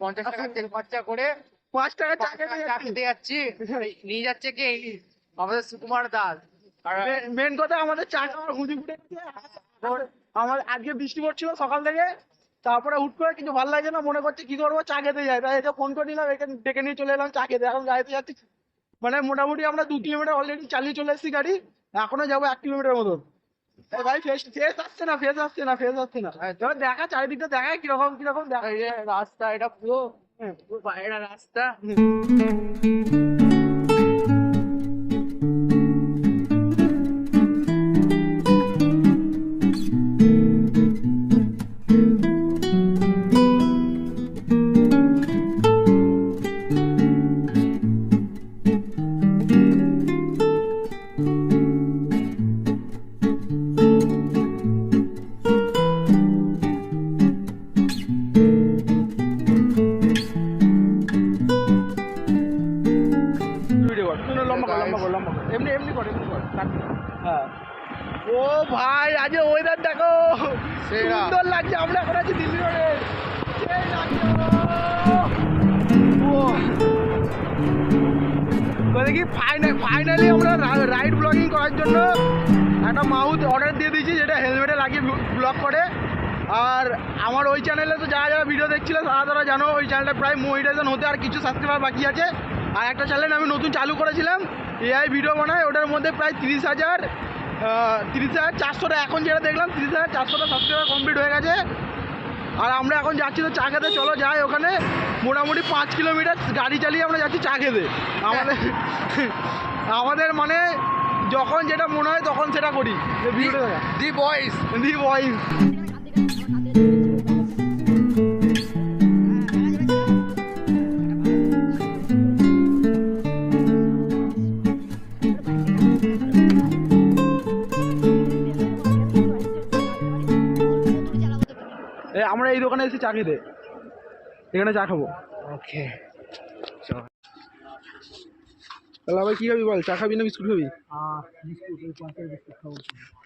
পঞ্চাশ টাকা তেল খরচা করে পাঁচ টাকা চা খেতে যাচ্ছি। নিয়ে যাচ্ছে কে? আমাদের সুকুমার দাস। মেন কথা আমাদের চা খাওয়ার হুঁজি ফুটে আমার আজকে বৃষ্টি পড়ছিল সকাল থেকে। তারপরে হুট করে কিছু ভালো লাগছে না মনে করছে কি করব চা খেতে যাই। তাই একে ফোন করে নিলাম এখানে ডেকে নিয়ে চলে এলাম চা খেতে। এখন গাড়িতে যাচ্ছি। মানে মোটামুটি আমরা দু কিলোমিটার অলরেডি চালিয়ে চলে এসেছি গাড়ি। এখনও যাব এক কিলোমিটার মতন। ভাই ফেস ফেস আসছে না ফেস আসছে না ফেস আসছে না। এবার দেখা, চারিদিকটা দেখা, কীরকম কীরকম দেখা? রাস্তা, এটা পুরো পুরো বাইরের রাস্তা লম্বা কর লম্বা কর লম্বা কর। এমনি এমনি কর এমনি কর। হ্যাঁ। ও ভাই আজ ওয়েদার দেখো। সুন্দর লাগছে আমরা এখন আছি দিল্লি রোডে কি ফাইনালি আমরা রাইড ব্লগিং করার জন্য একটা মাউথ অর্ডার দিয়ে দিয়েছি যেটা হেলমেটে লাগিয়ে ব্লগ করে। আর আমার ওই চ্যানেলে তো যারা যারা ভিডিও দেখছিল তারা তারা জানো ওই চ্যানেলটা প্রায় মনিটাইজেশন হতে আর কিছু সাবস্ক্রাইবার বাকি আছে। আর একটা চ্যানেল আমি নতুন চালু করেছিলাম এআই ভিডিও বানায় ওটার মধ্যে প্রায় তিরিশ হাজার তিরিশ হাজার চারশোটা এখন যেটা দেখলাম তিরিশ হাজার চারশোটা সাবস্ক্রাইবার কমপ্লিট হয়ে গেছে। আর আমরা এখন যাচ্ছি তো চা খেতে চলো যাই ওখানে। মোটামুটি পাঁচ কিলোমিটার গাড়ি চালিয়ে আমরা যাচ্ছি চা খেতে। আমাদের আমাদের মানে যখন যেটা মনে হয় তখন সেটা করি। দি বয়েস দি বয়েস আমরা এই দোকানে এসে চা খেতে এখানে চা খাব। ওকে। তাহলে আবার কি খাবি বল? চা খাবি না বিস্কুট খাবি?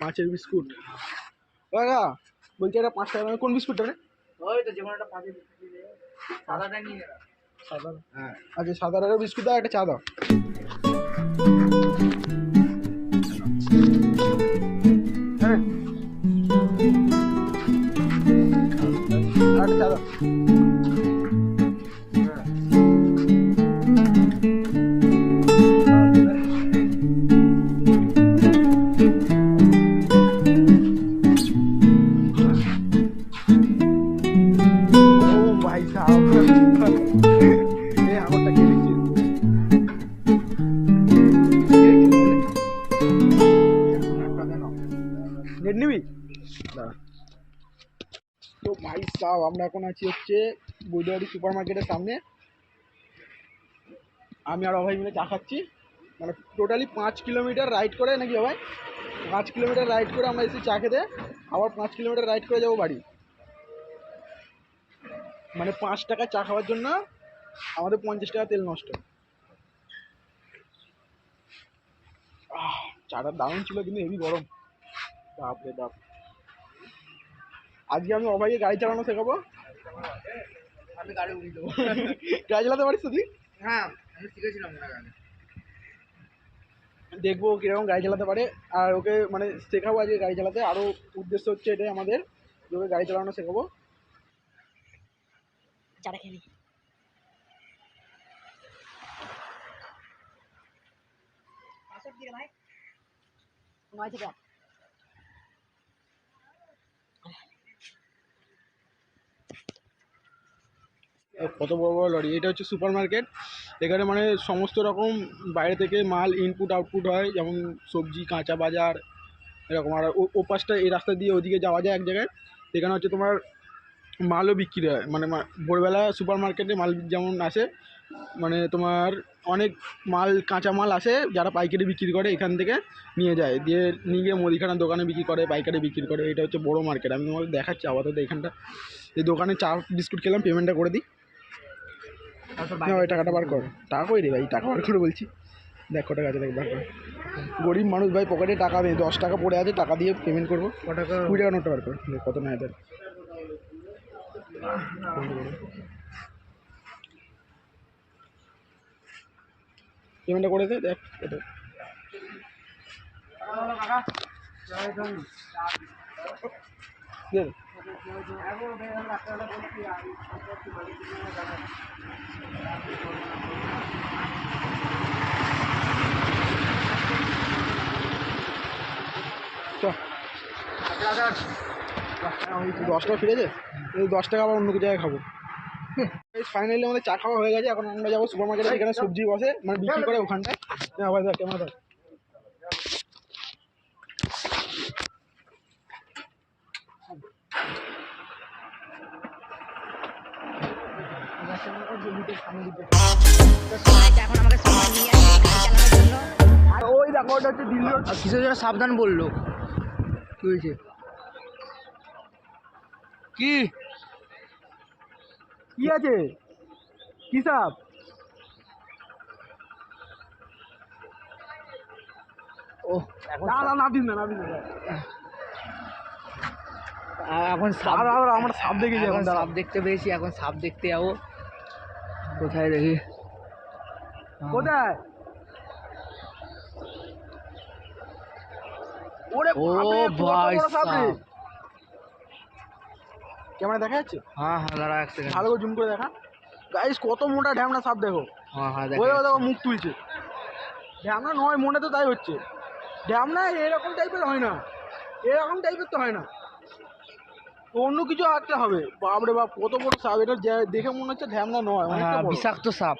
পাঁচের বিস্কুট দাদা বলছি এটা পাঁচ টাকা কোন বিস্কুটটা রে? হ্যাঁ। আচ্ছা সাদা বিস্কুট দাও একটা চা দাও। আর একটা আমরা এখন আছি হচ্ছে বৈদবাড়ি সুপার মার্কেটের সামনে। আমি আর অভয় মিলে চা খাচ্ছি। মানে টোটালি পাঁচ কিলোমিটার রাইড করে নাকি অভয়? পাঁচ কিলোমিটার রাইড করে আমরা এসে চা খেতে। আবার পাঁচ কিলোমিটার রাইড করে যাব বাড়ি। মানে পাঁচ টাকা চা খাওয়ার জন্য আমাদের পঞ্চাশ টাকা তেল নষ্ট। চাটার দারুণ ছিল কিন্তু হেভি গরম। বাপরে বাপ। আজকে আমি অবাইকে গাড়ি চালানো শেখাবো। আমি গাড়ি উড়িয়ে দেবো। গাড়ি চালাতে পারিস তুই? হ্যাঁ আমি শিখেছিলাম হয় দেখব কীরকম গাড়ি চালাতে পারে। আর ওকে মানে শেখাবো আজকে গাড়ি চালাতে। আরও উদ্দেশ্য হচ্ছে এটাই আমাদের ওকে গাড়ি চালানো শেখাবো। চাটা নি নয় থেকে আট। কত বড় বড় লরি এটা হচ্ছে সুপার মার্কেট এখানে মানে সমস্ত রকম বাইরে থেকে মাল ইনপুট আউটপুট হয়, যেমন সবজি, কাঁচা বাজার, এরকম। আর ও- পাশটা এই রাস্তা দিয়ে ওদিকে যাওয়া যায় এক জায়গায়। এখানে হচ্ছে তোমার মালও বিক্রি হয়। মানে ভোরবেলা সুপার মার্কেটে মাল যেমন আসে মানে তোমার অনেক মাল, কাঁচা মাল আসে, যারা পাইকারি বিক্রি করে এখান থেকে নিয়ে যায়। দিয়ে নিয়ে গিয়ে মুদিখানার দোকানে বিক্রি করে, পাইকারি বিক্রি করে। এটা হচ্ছে বড় মার্কেট। আমি তোমাকে দেখাচ্ছি আপাতত এখানটা। এই দোকানে চা, বিস্কুট খেলাম পেমেন্টটা করে দিই। না ওই টাকাটা বার কর। টাকা কই রে ভাই টাকা বার করে বলছি। দেখ কটা গাছে দেখ বার কর। গরিব মানুষ ভাই পকেটে টাকা নেই দশ টাকা পড়ে আছে টাকা দিয়ে পেমেন্ট করব। কুড়ি টাকা নোটটা বার কর। কত না এদের পেমেন্টটা করে দে দেখ এটা কাকা। দশ টাকা ফিরেছে? এই দশ টাকা আবার অন্য জায়গায় খাব। ফাইনালি আমাদের চা খাওয়া হয়ে গেছে, এখন আমরা যাব সুপার মার্কেটে যেখানে সবজি বসে মানে বিক্রি করে ওখানটায়। ভাই ধর ক্যামেরা ধর এখন আমাকে সময় নিয়ে চালানোর জন্য আর ওই দেখো ওটা হচ্ছে দিল্লি রোড আর কিসের সাবধান বলল? কি হয়েছে? কি? কি আছে? কি সাপ? এখন না না না নাবিস না আ- এখন সাপ আর আর আমরা সাপ দেখেছি এখন এখন সাপ দেখতে পেয়েছি এখন সাপ দেখতে যাব। কোথায় দেখি কোথায়? ওরে রে। সাপ। ক্যামেরা দেখা যাচ্ছে হ্যাঁ হ্যাঁ দাঁড়া এক সেকেন্ড ভালো করে জুম করে দেখা। গাইস কত মোটা ঢ্যামনা সাপ দেখো। হ্যাঁ হ্যাঁ দেখো মুখ তুলছে। ঢ্যামনা নয় মনে তো তাই হচ্ছে। ঢ্যামনা এরকম টাইপের হয় না। এরকম টাইপের তো হয় না। অন্য কিছু একটা হবে। বাপরে বাপ কত বড় সাপ এটা দেখে মনে হচ্ছে ঢ্যামনা নয় হ্যাঁ বিষাক্ত সাপ।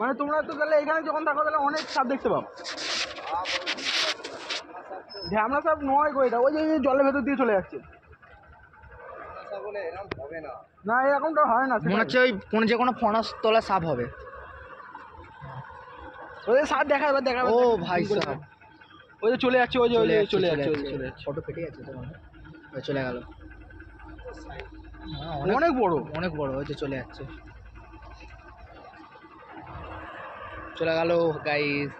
মানে তোমরা তো তাহলে এখানে যখন থাকো তাহলে অনেক সাপ দেখতে পাও। ঢ্যামনা সাপ নয় গো এটা ওই যে জলের ভেতর দিয়ে চলে যাচ্ছে। না এরকমটা হয় না মনে হচ্ছে ওই কোনো যে কোনো ফনাস তোলা সাপ হবে। ওই যে সাপ দেখা এবার দেখা ও ভাই সাপ। ওই যে চলে যাচ্ছে ওই যে ওই যে চলে যাচ্ছে ফটো ফেটে যাচ্ছে তো। ওই চলে গেল। হ্যাঁ, অনেক অনেক বড়। অনেক বড় হয়েছে চলে যাচ্ছে। চলে গেল গাইস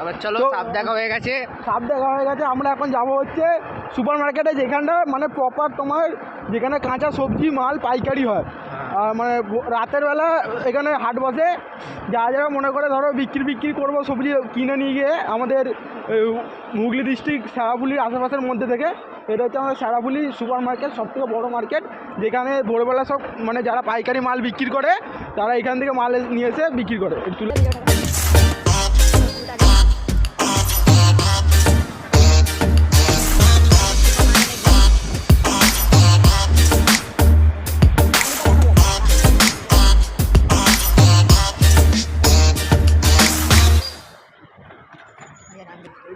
আবার চলো সাপ দেখা হয়ে গেছে। সাপ দেখা হয়ে গেছে আমরা এখন যাব হচ্ছে সুপার মার্কেটে যেখানটা মানে প্রপার তোমার যেখানে কাঁচা সবজি মাল পাইকারি হয়। আর মানে রাতের বেলা এখানে হাট বসে। যা যারা মনে করে ধরো বিক্রি বিক্রি করব সবজি কিনে নিয়ে গিয়ে আমাদের হুগলি ডিস্ট্রিক্ট সারাপুলির আশেপাশের মধ্যে থেকে। এটা হচ্ছে আমাদের সারাপুলি সুপার মার্কেট সব থেকে বড়ো মার্কেট যেখানে ভোরবেলা সব মানে যারা পাইকারি মাল বিক্রি করে, তারা এখান থেকে মাল নিয়ে এসে বিক্রি করে। তুলে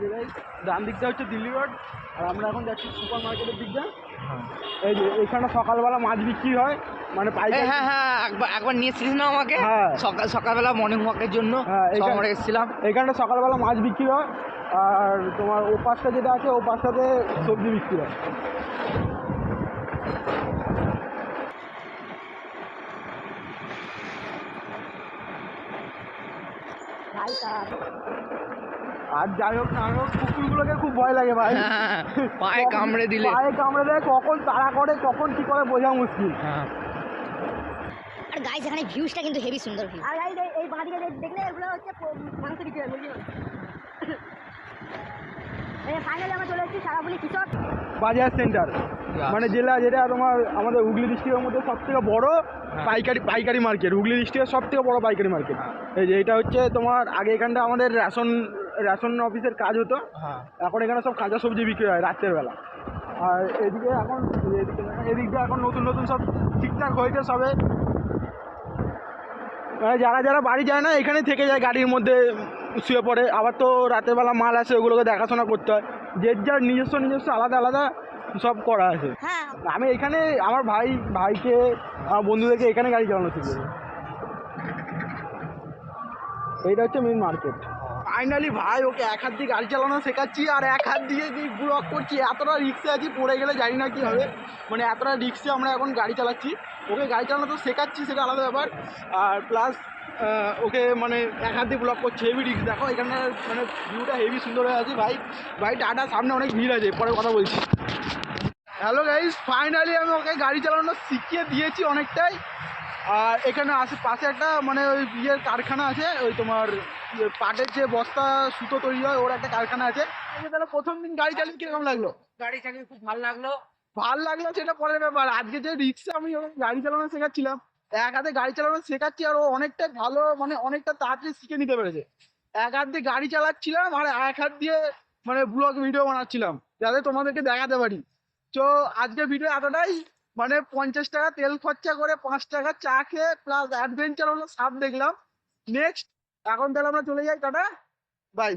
যে guys, ডান দিকটা হচ্ছে দিল্লি রোড আর আমরা এখন যাচ্ছি সুপার মার্কেটের দিকটা। এই যে এখানে সকালবেলা মাছ বিক্রি হয় মানে পাইকারি। হ্যাঁ হ্যাঁ একবার একবার নিয়ে এসেছিস না আমাকে? হ্যাঁ। সকাল সকালবেলা মর্নিং ওয়াকের জন্য হ্যাঁ, আমরা এসেছিলাম। এখানটা সকালবেলা মাছ বিক্রি হয় আর তোমার ও পাশটা যেটা আছে ও পাশটাতে সবজি বিক্রি হয়। ভাই আর যাই হোক না হোক কুকুরগুলোকে খুব ভয় লাগে ভাই। হ্যাঁ, পায়ে কামড়ে দিলে। পায়ে কামড়ে দেয় কখন তাড়া করে কখন কি করে বোঝা মুশকিল। হ্যাঁ। আর গাইস এখানে ভিউজটা কিন্তু হেভি সুন্দর ভিউ আর গাইস এই বাঁ দেখলে এগুলো হচ্ছে মাংস বিক্রি হয় মুরগি এই ফাইনালি আমরা চলে এসেছি সারাপুলি কিশোর। বাজার সেন্টার। মানে জেলা যেটা তোমার আমাদের হুগলি ডিস্ট্রিক্টের মধ্যে সব থেকে বড় পাইকারি পাইকারি মার্কেট হুগলি ডিস্ট্রিক্টের সব থেকে বড় পাইকারি মার্কেট এই যে এটা হচ্ছে তোমার আগে এখানটা আমাদের রেশন রেশন অফিসের কাজ হতো। হ্যাঁ। এখন এখানে সব কাঁচা সবজি বিক্রি হয় রাত্রের বেলা। আর এদিকে এখন এদিকে এদিকটা এখন নতুন নতুন সব ঠিকঠাক হয়েছে সবে। মানে যারা যারা বাড়ি যায় না এখানে থেকে যায় গাড়ির মধ্যে শুয়ে পড়ে। আবার তো রাতের বেলা মাল আসে ওগুলোকে দেখাশোনা করতে হয়। যে যার নিজস্ব নিজস্ব আলাদা আলাদা সব করা আছে। হ্যাঁ। আমি এখানে আমার ভাই ভাইকে আমার বন্ধুদেরকে এখানে গাড়ি চালানো শিখেছি এইটা হচ্ছে মেন মার্কেট ফাইনালি ভাই, ওকে এক হাত দিয়ে গাড়ি চালানো শেখাচ্ছি আর এক হাত দিয়ে যে ব্লক করছি, এতটা রিক্সে আছি, পড়ে গেলে জানি না কি হবে। মানে এতটা রিক্সে আমরা এখন গাড়ি চালাচ্ছি। ওকে গাড়ি চালানো তো শেখাচ্ছি, সেটা আলাদা ব্যাপার। আর প্লাস ওকে মানে এক হাত দিয়ে ব্লক করছে হেভি রিক্স দেখো এখানে মানে ভিউটা হেভি সুন্দর হয়ে আছে ভাই। ভাই, টাটা, সামনে অনেক ভিড় আছে, পরে কথা বলছি। হ্যালো গাইস ফাইনালি আমি ওকে গাড়ি চালানো শিখিয়ে দিয়েছি অনেকটাই। আর এখানে আসে পাশে একটা মানে ওই ইয়ের কারখানা আছে ওই তোমার ইয়ে পাটের যে বস্তা সুতো তৈরি হয় ওর একটা কারখানা আছে। তাহলে প্রথম দিন গাড়ি চালিয়ে কীরকম লাগল? গাড়ি চালিয়ে খুব ভালো লাগল। ভালো লাগল সেটা পরের ব্যাপার। আজকে যে রিক্সা আমি গাড়ি চালানো শেখাচ্ছিলাম এক হাতে গাড়ি চালানো শেখাচ্ছি আর ও অনেকটা ভালো মানে অনেকটা তাড়াতাড়ি শিখে নিতে পেরেছে। এক হাত দিয়ে গাড়ি চালাচ্ছিলাম আর এক হাত দিয়ে মানে ব্লগ ভিডিও বানাচ্ছিলাম যাতে তোমাদেরকে দেখাতে পারি। তো আজকে ভিডিও এতটাই। মানে পঞ্চাশ টাকা তেল খরচা করে পাঁচ টাকা চা খেয়ে প্লাস অ্যাডভেঞ্চার হলো সাপ দেখলাম। নেক্সট এখন তাহলে আমরা চলে যাই, টাটা। বাই